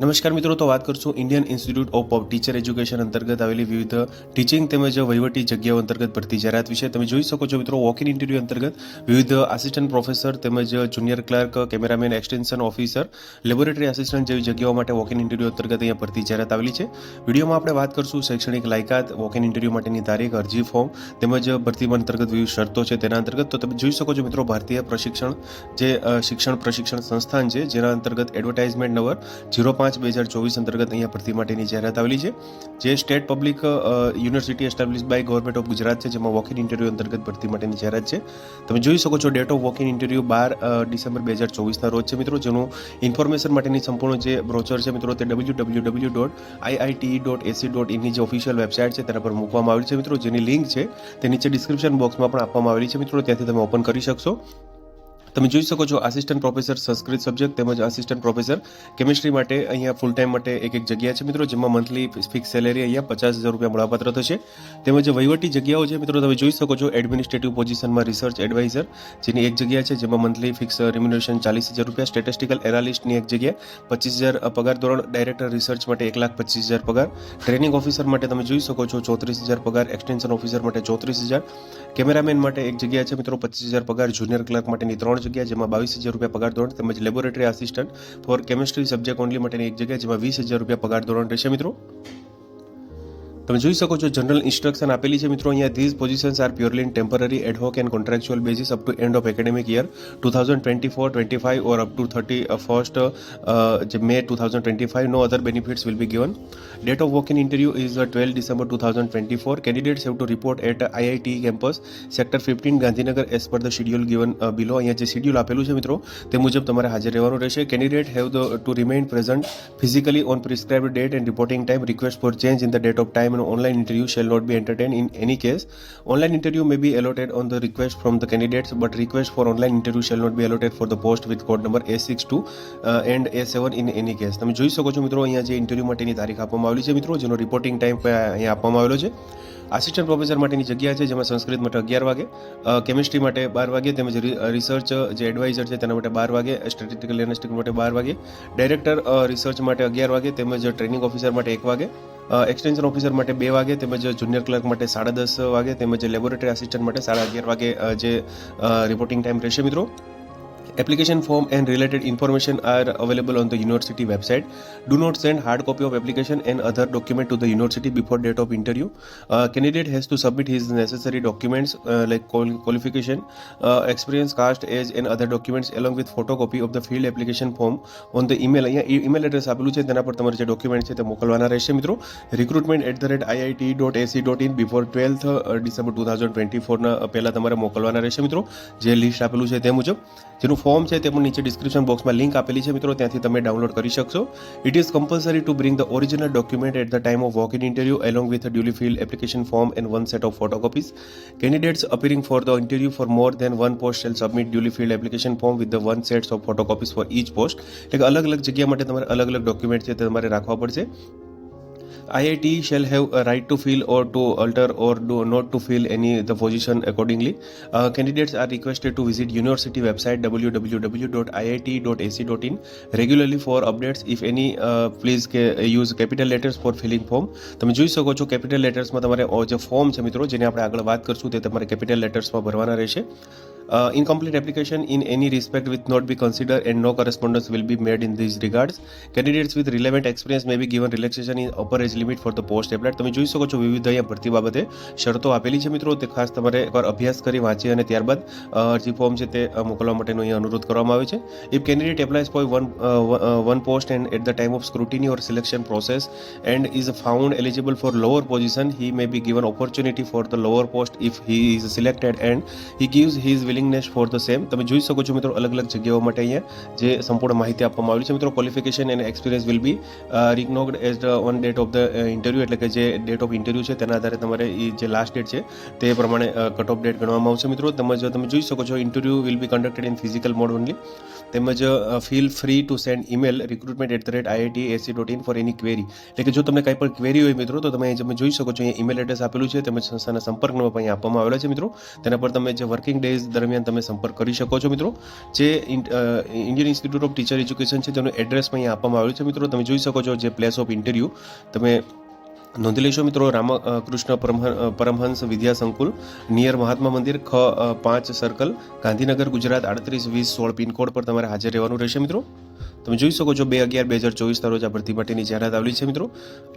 નમસ્કાર મિત્રો, તો વાત કરશું Indian institute of teacher education અંતર્ગત આવેલી વિવિધ ટીચિંગ તેમજ વહીવટી જગ્યાઓ અંતર્ગત ભરતી જાહેરાત વિશે. તમે જોઈ શકો છો મિત્રો વોક ઇન ઇન્ટરવ્યૂ અંતર્ગત વિવિધ આસિસ્ટન્ટ પ્રોફેસર તેમજ junior clerk cameraman extension officer laboratory assistant જેવી જગ્યાઓ માટે વોક ઇન ઇન્ટરવ્યૂ અંતર્ગત અહીંયા ભરતી જાહેરાત આવેલી છે. વિડીયોમાં આપણે વાત કરશું શૈક્ષણિક લાયકાત વોક ઇન ઇન્ટરવ્યૂ માટેની તારીખ, અરજી ફોર્મ તેમજ ભરતી અંતર્ગત વિવિધ શરતો છે તેના અંતર્ગત. તો તમે જોઈ શકો છો મિત્રો, ભારતીય પ્રશિક્ષણ જે શિક્ષણ પ્રશિક્ષણ સંસ્થાન છે, જેના અંતર્ગત એડવર્ટાઇઝમેન્ટ નંબર ઝીરો પાંચ બે હજાર ચોવીસ અંતર્ગત અહીંયા ભરતી માટેની જાહેરાત આવેલી છે, જે state public university establish by government of Gujarat છે, જેમાં વોક ઇન ઇન્ટરવ્યૂ અંતર્ગત ભરતી માટેની જાહેરાત છે. તમે જોઈ શકો છો date of walk in interview bar December બે હજાર ચોવીસના રોજ છે મિત્રો, જેનું ઇન્ફોર્મેશન માટેની સંપૂર્ણ જે બ્રોચર છે મિત્રો, તે W W W dot IIT dot AC dot ઇનની જે ઓફિશિયલ વેબસાઇટ છે, તેના પર મૂકવામાં આવેલી છે મિત્રો, જેની લિંક છે, તે નીચે ડિસ્ક્રિપ્શન બોક્સમાં પણ આપવામાં આવેલી છે મિત્રો, ત્યાંથી તમે ઓપન કરી શકશો. તમે જોઈ શકો છો આસિસ્ટન્ટ પ્રોફેસર સંસ્કૃત સબ્જેક્ટ તેમજ આસિસ્ટન્ટ પ્રોફેસર કેમિસ્ટ્રી માટે અહીંયા ફૂલ ટાઈમ માટે એક એક જગ્યા છે મિત્રો, જેમાં મંથલી ફિક્સ સેલેરી અહીંયા પચાસ હજાર રૂપિયા મળવાપાત્ર થશે. તેમજ વહીવટી જગ્યાઓ છે મિત્રો, તમે જોઈ શકો છો એડમિનિસ્ટ્રેટિવ પોઝિશનમાં રિસર્ચ એડવાઇઝર જેની એક જગ્યા છે જેમાં મંથલી ફિક્સ રિમ્યુનેશન ચાલીસ હજાર રૂપિયા સ્ટેટિસ્ટિકલ એનાલિસ્ટની એક જગ્યા, પચીસ હજાર પગાર ધોરણ ડાયરેક્ટર રિસર્ચ માટે એક લાખ પચીસ હજાર પગાર ટ્રેનિંગ ઓફિસર માટે તમે જોઈ શકો છો ચોત્રીસ હજાર પગાર એક્સટેન્શન ઓફિસર માટે ચોત્રીસ હજાર કેમેરામેન માટે એક જગ્યા છે મિત્રો, પચીસ હજાર પગાર જુનિયર ક્લર્ક માટેની ત્રણ જગ્યા જેમાં બાવીસ હજાર રૂપિયા પગાર ધોરણ તેમજ laboratory assistant for chemistry subject only માટેની એક જગ્યા જેમાં વીસ હજાર રૂપિયા પગાર ધોરણ રહેશે મિત્રો. તમે જોઈ શકો છો જનરલ ઇન્સ્ટ્રક્શન આપેલી છે મિત્રો. અહીંયા these positions are purely in temporary ad hoc and contractual basis up to end of academic year two thousand twenty four twenty five or up to thirty first જે May two thousand twenty five no other benefits will be given date of walk in interview is twelve December two thousand twenty four candidates have to report at IIT campus sector fifteen Gandhinagar as per the schedule given below અહીંયા જે schedule આપેલું છે મિત્રો, તે મુજબ તમારે હાજર રહેવાનું રહેશે. Candidate have the to remain present physically on prescribed date and reporting time request for change in the date of time and online interview shall not be entertained in any case. Online interview may be allotted on the request from the candidates, but request for online interview shall not be allotted for the post with code number A62 uh, and A7 in any case. તમે જોઈ શકો છો મિત્રો અહીંયા જે interview માટેની તારીખ આપવામાં આવેલી છે મિત્રો જેનો રિપોર્ટિંગ ટાઈમ અહીંયા આપવામાં આવેલો છે આસિસ્ટન્ટ પ્રોફેસર માટેની જગ્યા છે જેમાં સંસ્કૃત માટે અગિયાર વાગે કેમિસ્ટ્રી માટે બાર વાગે તેમજ રિસર્ચ જે એડવાઇઝર છે તેના માટે બાર વાગે સ્ટેટિસ્ટિકલ એનાલિસ્ટિક માટે બાર વાગે ડાયરેક્ટર રિસર્ચ માટે અગિયાર વાગે તેમજ ટ્રેનિંગ ઓફિસર માટે એક વાગે એક્સટેન્શન ઓફિસર માટે બે વાગે, તેમજ જુનિયર ક્લર્ક માટે સાડા દસ વાગે, તેમજ લેબોરેટરી આસિસ્ટન્ટ માટે સાડા અગિયાર વાગે જે રિપોર્ટિંગ ટાઈમ રહેશે મિત્રો. Application form and related information are available on the university website. Do not send hard copy of application and other document to the university before date of interview. Uh, candidate has to submit his necessary documents uh, like qual- qualification, uh, experience, caste, age and other documents along with photocopy of the field application form on the email. અહીંયા email address આપેલું છે તેના પર તમારે જે document છે તે મોકલવાના રહેશે મિત્રો recruitment at the rate IIT dot AC dot in before twelfth December two thousand twenty ફોરના પહેલાં તમારે મોકલવાના રહેશે મિત્રો જે લિસ્ટ આપેલું છે તે મુજબ જેનું ફોર્મ છે તે પણ નીચે ડિસ્ક્રિપ્શન બોક્સમાં લિંક આપેલી છે મિત્રો. ત્યાંથી તમે ડાઉનલોડ કરી શકશો. It is compulsory to bring the original document at the time of walk in interview along with duly filled application form and one set of photocopies candidates appearing for the interview for more than one post shall submit duly filled application form with the one sets of photocopies for each post એટલે અલગ અલગ જગ્યા માટે તમારે અલગ અલગ document છે તે તમારે રાખવા પડશે. IIT shall have a right to fill or to alter or do not to fill any the position accordingly. Uh, candidates are requested to visit university website www.iit.ac.in regularly for updates. If any, uh, please ke, use capital letters for filling form. તમે જોઈ શકો છો capital લેટર્સમાં તમારે જે form છે મિત્રો જેની આપણે આગળ વાત કરશું તે તમારે કેપિટલ લેટર્સમાં ભરવાના રહેશે Uh, incomplete application in any respect will not be considered and no correspondence will be made in these regards. Candidates with relevant experience may be given relaxation in upper age limit for the post. તમે જોઈ શકો છો વિવિધ અહીંયા ભરતી બાબતે શરતો આપેલી છે મિત્રો તે ખાસ તમારે એકવાર અભ્યાસ કરી વાંચી અને ત્યારબાદ અરજી ફોર્મ છે તે મોકલવા માટેનો અહીંયા અનુરોધ કરવામાં આવે છે if candidate applies for one one post and at the time of scrutiny or selection process and is found eligible for lower position he may be given opportunity for the lower post if he is selected and he gives his willing willingness for the same. તમે જોઈ શકો છો મિત્રો અલગ અલગ જગ્યાઓ માટે અહીંયા જે સંપૂર્ણ માહિતી આપવામાં આવી છે. મિત્રો qualification and experience will be recognised as on date of the interview એટલે કે જે ડેટ ઓફ ઇન્ટરવ્યૂ છે તેના આધારે તમારે એ જે લાસ્ટ ડેટ છે તે પ્રમાણે કટ ઓફ ડેટ ગણવામાં આવશે મિત્રો. તેમજ તમે જોઈ શકો છો interview will be conducted in physical mode only તેમજ feel free to send email recruitment at the rate IIT AC dot in for any query એટલે કે જો તમને કંઈ પણ ક્વેરી હોય મિત્રો, તો તમે તમે જોઈ શકો છો અહીંયા ઇમેલ એડ્રેસ આપેલું છે. તેમજ સંસ્થાના સંપર્ક નંબર પણ અહીંયા આપવામાં આવેલો છે મિત્રો. તેના પર તમે જે વર્કિંગ ડેઝ દરમિયાન તમે સંપર્ક કરી શકો છો, મિત્રો. જે Indian institute of teacher education છે, તેનું એડ્રેસ અહીંયા આપવામાં આવ્યું છે, મિત્રો. તમે જોઈ શકો છો જે પ્લેસ ઓફ ઇન્ટરવ્યૂ તમે નોંધી લેશો, મિત્રો રામકૃષ્ણ પરમહ પરમહંસ વિદ્યા સંકુલ નિયર મહાત્મા મંદિર, ખ પાંચ સર્કલ ગાંધીનગર, ગુજરાત, આડત્રીસ, વીસ, સોળ, પિનકોડ પર તમારે હાજર રહેવાનું રહેશે, મિત્રો. તમે જોઈ શકો છો બે અગિયાર, બે હજાર ચોવીસના રોજ આ ભરતી માટેની જાહેરાત આવેલી છે મિત્રો.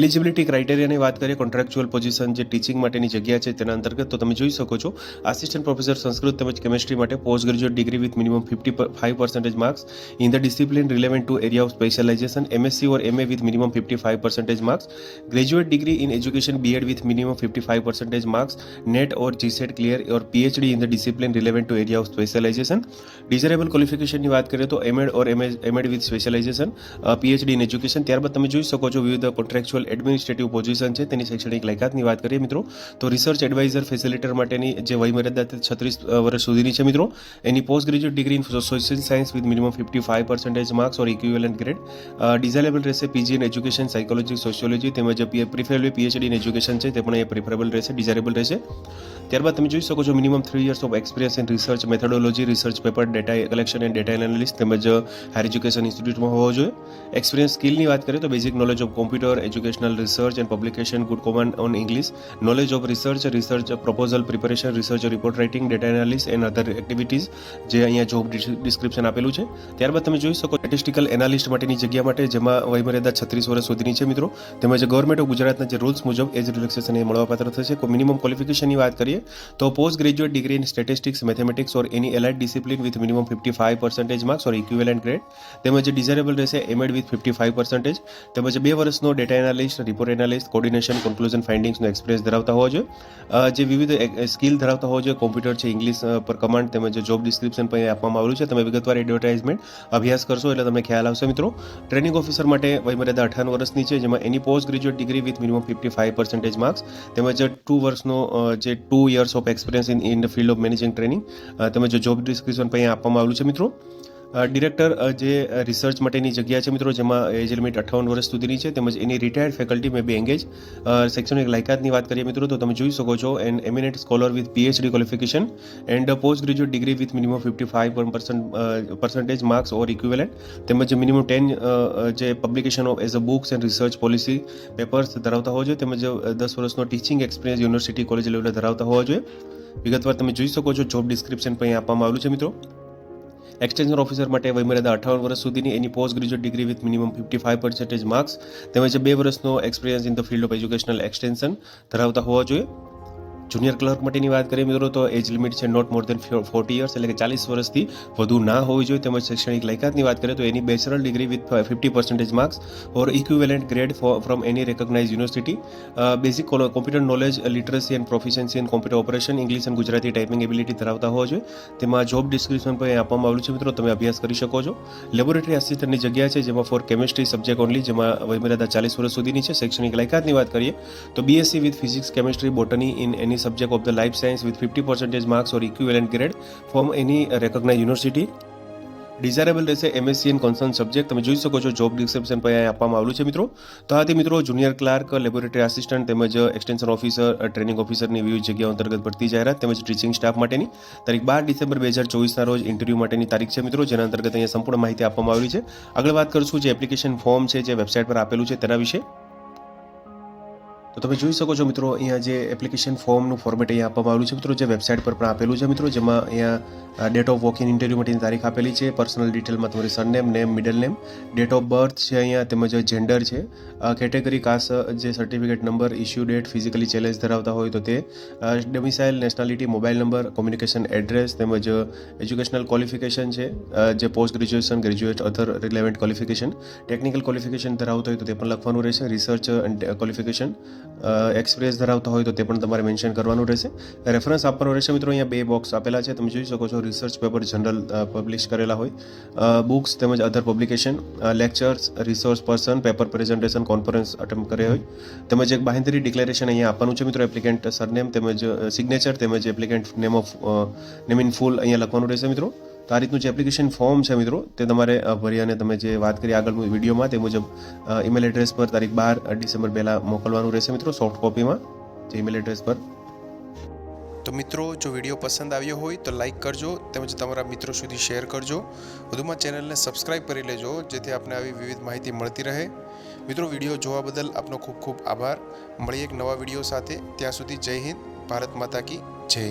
એલિજિબિલિટી ક્રાઇટેરિયાની વાત કરીએ કોન્ટ્રાક્ચ્યુઅલ પોઝિશન જે ટીચિંગ માટેની જગ્યા છે તેના અંતર્ગત, તો તમે જોઈ શકો છો આસિસ્ટન્ટ પ્રોફેસર સંસ્કૃત તેમજ કેમેસ્ટ્રી માટે post graduate degree with minimum fifty five percentage marks in the discipline relevant to area of specialisation MSc or MA with minimum fifty five percentage marks graduate degree in education BEd with minimum fifty five percentage marks NET or GSET clear or PhD in the discipline relevant to area of specialisation desirable ક્વોલિફિકેશનની વાત કરીએ તો MEd or MA MEd with specialisation PhD in education ત્યારબાદ તમે જોઈ શકો છો વિવિધ contractual administrative position છે. તેની શૈક્ષણિક લાયકાતની વાત કરીએ મિત્રો, તો રિસર્ચ એડવાઇઝર ફેસિલિટર માટેની જે વયમર્યાદા તે છત્રીસ વર્ષ સુધીની છે મિત્રો. Any post graduate degree in social science with minimum fifty five percentage marks or equivalent grade desirable રહેશે PG in education psychology sociology તેમજ પ્રિફરેબલી પીએચડી ઇન એજ્યુકેશન છે. તે પણ એ પ્રિફરેબલ રહેશે ડિઝાયરેબલ રહેશે. ત્યારબાદ તમે જોઈ શકો છો minimum three years of experience in research methodology research paper data collection and data analyst તેમજ હાયર એજ્યુકેશન ઇન્સ્ટિટ્યૂટમાં હોવો જોઈએ. એક્સપિરિયન્સ સ્કિલની વાત કરીએ તો basic knowledge of computer educational research and publication good common on English knowledge of research research proposal preparation research report writing data analyst and other activities જે અહીંયા જોબ ડિસ્ક્રિપ્શન આપેલું છે. ત્યારબાદ તમે જોઈ શકો સ્ટેટિસ્ટિકલ એનાલિસ્ટ માટેની જગ્યા માટે, જેમાં વયમર્યાદા છત્રીસ વર્ષ સુધીની છે મિત્રો. તેમજ ગવર્મેન્ટ ઓફ ગુજરાતના જે રૂલ્સ મુજબ એજ રિલેક્સેશન એ મળવાપાત્ર થશે. મિનિમમ ક્વોલિફિકેશનની વાત કરીએ, તો post graduate degree in statistics mathematics or any allied discipline with minimum fifty five percentage marks or equivalent grade તેમજ ડિઝાયરેબલ રહેશે MEd with fifty five percentage તેમજ બે વર્ષનો data analyst report analyst coordination conclusion ફાઇન્ડિંગ્સનો experience ધરાવતા હોવા જોઈએ. જે વિવિધ સ્કિલ ધરાવતા હોવા જોઈએ કોમ્પ્યુટર છે ઇંગ્લિશ પર કમાન્ડ તેમજ જોબ ડિસ્ક્રિપ્શન પણ આપવામાં આવ્યું છે. તમે વિગતવાર એડવર્ટાઇઝમેન્ટ અભ્યાસ કરશો એટલે તમને ખ્યાલ આવશે મિત્રો. ટ્રેનિંગ ઓફિસર માટે વયમર્યાદા અઠાવન વર્ષની છે, જેમાં any post graduate degree with minimum fifty five percentage marks તેમજ ટુ વર્ષનો જે two years of experience in in field of managing training તેમજ જોબ ડિસ્ક્રિપ્શન પણ અહીંયા આપવામાં આવ્યું છે મિત્રો. ડિરેક્ટર જે રિસર્ચ માટેની જગ્યા છે મિત્રો, જેમાં એજ લિમિટ અઠ્ઠાવન વર્ષ સુધીની છે, તેમજ any retired faculty may be engage શૈક્ષણિક લાયકાતની વાત કરીએ મિત્રો, તો તમે જોઈ શકો છો and eminent scholar with PhD qualification and post graduate degree with minimum fifty five percentage marks or equivalent તેમજ મિનિમમ ટેન જે publication of as a books and research policy papers ધરાવતા હોવા જોઈએ. તેમજ દસ વર્ષનો ટીચિંગ એક્સપિરિયન્સ યુનિવર્સિટી કોલેજ લેવલે ધરાવતા હોવા જોઈએ. વિગતવાર તમે જોઈ શકો છો જોબ ડિસ્ક્રિપ્શન પણ અહીં આપવામાં આવેલું છે મિત્રો. એક્સટેન્શન ઓફિસર માટે વયમર્યાદા અઠાવન વર્ષ સુધીની any post graduate degree with minimum fifty five percentage marks તેમજ બે વર્ષનો experience in the field of educational extension ધરાવતા હોવા જોઈએ. જુનિયર ક્લર્ક માટેની વાત કરીએ મિત્રો, તો એજ લિમિટ છે not more than forty years એટલે કે ચાલીસ વર્ષથી વધુ ના હોવી જોઈએ. તેમજ શૈક્ષણિક લાયકાતની વાત કરીએ તો any bachelor degree with fifty percentage marks or equivalent grade from any recognise university basic computer knowledge literacy and proficiency in computer operation English and Gujarati typing ability ધરાવતા હોવા જોઈએ. તેમાં જોબ ડિસ્ક્રિપ્શન પણ આપવામાં આવ્યું છે મિત્રો, તમે અભ્યાસ કરી શકો છો. લેબોરેટરી આસિસ્ટન્ટની જગ્યા છે, જેમાં ફોર કેમિસ્ટ્રી સબ્જેક્ટ ઓનલી જેમાં વયમર્યાદા ચાલીસ વર્ષ સુધીની છે. શૈક્ષણિક લાયકાતની વાત કરીએ તો BSc with physics chemistry botany in any subject of the life science with fifty percentage marks or equivalent grade from any recognise university desirable રહેશે એમએસસી એન્ડ કોન્સર્ન સબ્જેક્ટ તમે જોઈ શકો છો જોબ ડિસ્ક્રિપ્શન પર આપવામાં આવ્યું છે, મિત્રો. તો આથી મિત્રો જુનિયર ક્લાર્ક લેબોરેટરી આસિસ્ટન્ટ તેમજ એક્સટેન્શન ઓફિસર ટ્રેનિંગ ઓફિસરની વિવિધ જગ્યાઓ અંતર્ગત ભરતી જાહેરાત તેમજ ટીચિંગ સ્ટાફ માટેની. તારીખ બાર ડિસેમ્બર બે હજાર ચોવીસના રોજ ઇન્ટરવ્યૂ માટેની તારીખ છે, મિત્રો, જેના અંતર્ગત અહીંયા સંપૂર્ણ માહિતી આપવામાં આવી છે. આગળ વાત કરશું જે એપ્લિકેશન ફોર્મ છે, જે વેબસાઇટ પર આપેલું છે તેના વિશે. તો તમે જોઈ શકો છો મિત્રો, અહીંયા જે એપ્લિકેશન ફોર્મનું ફોર્મેટ અહીંયા આપવામાં આવેલું છે મિત્રો, જે વેબસાઇટ પર પણ આપેલું છે મિત્રો, જેમાં અહીંયા date of walk in interview માટેની તારીખ આપેલી છે પર્સનલ ડિટેલમાં તમારી surname name middle name date of birth છે અહીંયા, તેમજ જેન્ડર છે. કેટેગરી કાસ જે certificate number issue date physically challenge ધરાવતા હોય તો તે domicile nationality mobile number communication address તેમજ એજ્યુકેશનલ ક્વોલિફિકેશન છે જે post graduation graduate other relevant qualification technical qualification ધરાવતો હોય તો તે પણ લખવાનું રહેશે રિસર્ચ એન્ડ ક્વોલિફિકેશન એક્સપિરિયન્સ ધરાવતા હોય તો તે પણ તમારે મેન્શન કરવાનું રહેશે. રેફરન્સ આપવાનો રહેશે મિત્રો, અહીંયા બે બોક્સ આપેલા છે. તમે જોઈ શકો છો રિસર્ચ પેપર જનરલ પબ્લિશ કરેલા હોય. બુક્સ તેમજ other publication lectures resource person paper presentation conference attempt કરે હોય. તેમજ એક બાહેંધરી ડિક્લેરેશન અહીંયા આપવાનું છે મિત્રો એપ્લિકેન્ટ સરનેમ તેમજ સિગ્નેચર તેમજ applicant name of name in full અહીંયા લખવાનું રહેશે મિત્રો. તો આ રીતનું જે એપ્લિકેશન ફોર્મ છે મિત્રો, તે તમારે ભરી અને તમે જે વાત કરી આગળ વિડીયોમાં, તે મુજબ ઈમેલ એડ્રેસ પર તારીખ બાર ડિસેમ્બર પહેલાં મોકલવાનું રહેશે મિત્રો સોફ્ટ કોપીમાં જે ઈમેલ એડ્રેસ પર. તો મિત્રો, જો વીડિયો પસંદ આવ્યો હોય, તો લાઇક કરજો, તેમજ તમારા મિત્રો સુધી શેર કરજો. વધુમાં ચેનલને સબસ્ક્રાઇબ કરી લેજો, જેથી આપને આવી વિવિધ માહિતી મળતી રહે. મિત્રો, વીડિયો જોવા બદલ આપનો ખૂબ ખૂબ આભાર. મળીએ એક નવા વીડિયો સાથે. ત્યાં સુધી જય હિન્દ, ભારત માતા કી જય.